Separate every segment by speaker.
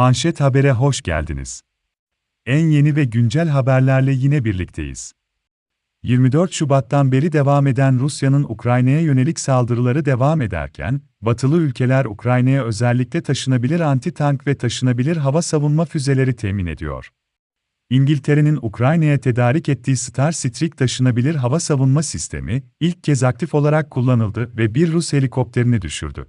Speaker 1: Manşet Haber'e hoş geldiniz. En yeni ve güncel haberlerle yine birlikteyiz. 24 Şubat'tan beri devam eden Rusya'nın Ukrayna'ya yönelik saldırıları devam ederken, batılı ülkeler Ukrayna'ya özellikle taşınabilir anti-tank ve taşınabilir hava savunma füzeleri temin ediyor. İngiltere'nin Ukrayna'ya tedarik ettiği Star Streak taşınabilir hava savunma sistemi, ilk kez aktif olarak kullanıldı ve bir Rus helikopterini düşürdü.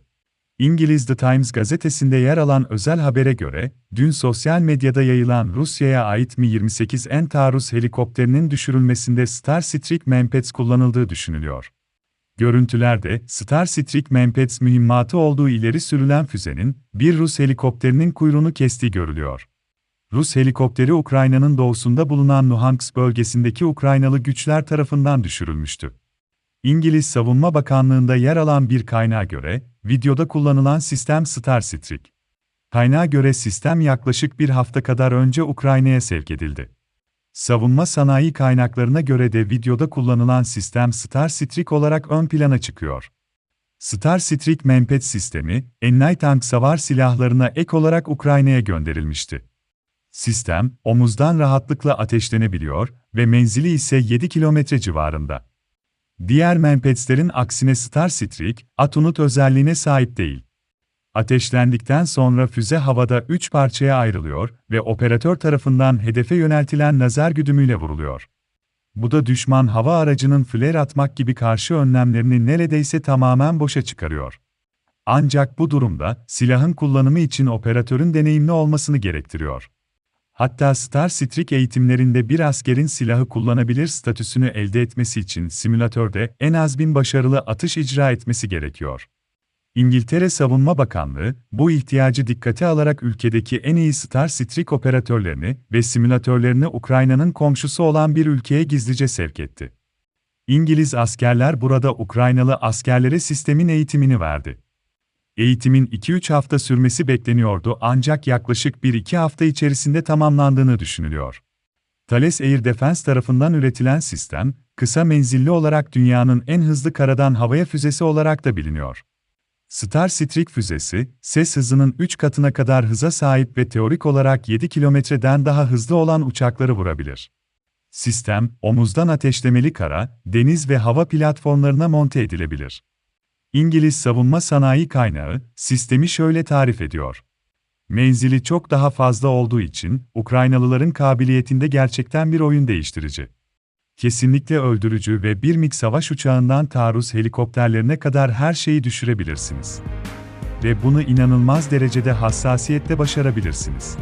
Speaker 1: İngiliz The Times gazetesinde yer alan özel habere göre, dün sosyal medyada yayılan Rusya'ya ait Mi-28N taarruz helikopterinin düşürülmesinde Star Streak Mempets kullanıldığı düşünülüyor. Görüntülerde, Star Streak Mempets mühimmatı olduğu ileri sürülen füzenin, bir Rus helikopterinin kuyruğunu kestiği görülüyor. Rus helikopteri Ukrayna'nın doğusunda bulunan Luhansk bölgesindeki Ukraynalı güçler tarafından düşürülmüştü. İngiliz Savunma Bakanlığı'nda yer alan bir kaynağa göre, videoda kullanılan sistem Star Streak. Kaynağa göre sistem yaklaşık bir hafta kadar önce Ukrayna'ya sevk edildi. Savunma sanayi kaynaklarına göre de videoda kullanılan sistem Star Streak olarak ön plana çıkıyor. Star Streak Mempet sistemi, tank savar silahlarına ek olarak Ukrayna'ya gönderilmişti. Sistem, omuzdan rahatlıkla ateşlenebiliyor ve menzili ise 7 kilometre civarında. Diğer Mempets'lerin aksine Star Streak, Atunut özelliğine sahip değil. Ateşlendikten sonra füze havada 3 parçaya ayrılıyor ve operatör tarafından hedefe yöneltilen lazer güdümüyle vuruluyor. Bu da düşman hava aracının flare atmak gibi karşı önlemlerini neredeyse tamamen boşa çıkarıyor. Ancak bu durumda, silahın kullanımı için operatörün deneyimli olmasını gerektiriyor. Hatta Star Streak eğitimlerinde bir askerin silahı kullanabilir statüsünü elde etmesi için simülatörde en az bin başarılı atış icra etmesi gerekiyor. İngiltere Savunma Bakanlığı, bu ihtiyacı dikkate alarak ülkedeki en iyi Star Streak operatörlerini ve simülatörlerini Ukrayna'nın komşusu olan bir ülkeye gizlice sevk etti. İngiliz askerler burada Ukraynalı askerlere sistemin eğitimini verdi. Eğitimin 2-3 hafta sürmesi bekleniyordu ancak yaklaşık 1-2 hafta içerisinde tamamlandığını düşünülüyor. Thales Air Defense tarafından üretilen sistem, kısa menzilli olarak dünyanın en hızlı karadan havaya füzesi olarak da biliniyor. Star Streak füzesi, ses hızının 3 katına kadar hıza sahip ve teorik olarak 7 kilometreden daha hızlı olan uçakları vurabilir. Sistem, omuzdan ateşlemeli kara, deniz ve hava platformlarına monte edilebilir. İngiliz savunma sanayi kaynağı, sistemi şöyle tarif ediyor. Menzili çok daha fazla olduğu için, Ukraynalıların kabiliyetinde gerçekten bir oyun değiştirici. Kesinlikle öldürücü ve bir MiG savaş uçağından taarruz helikopterlerine kadar her şeyi düşürebilirsiniz. Ve bunu inanılmaz derecede hassasiyetle başarabilirsiniz.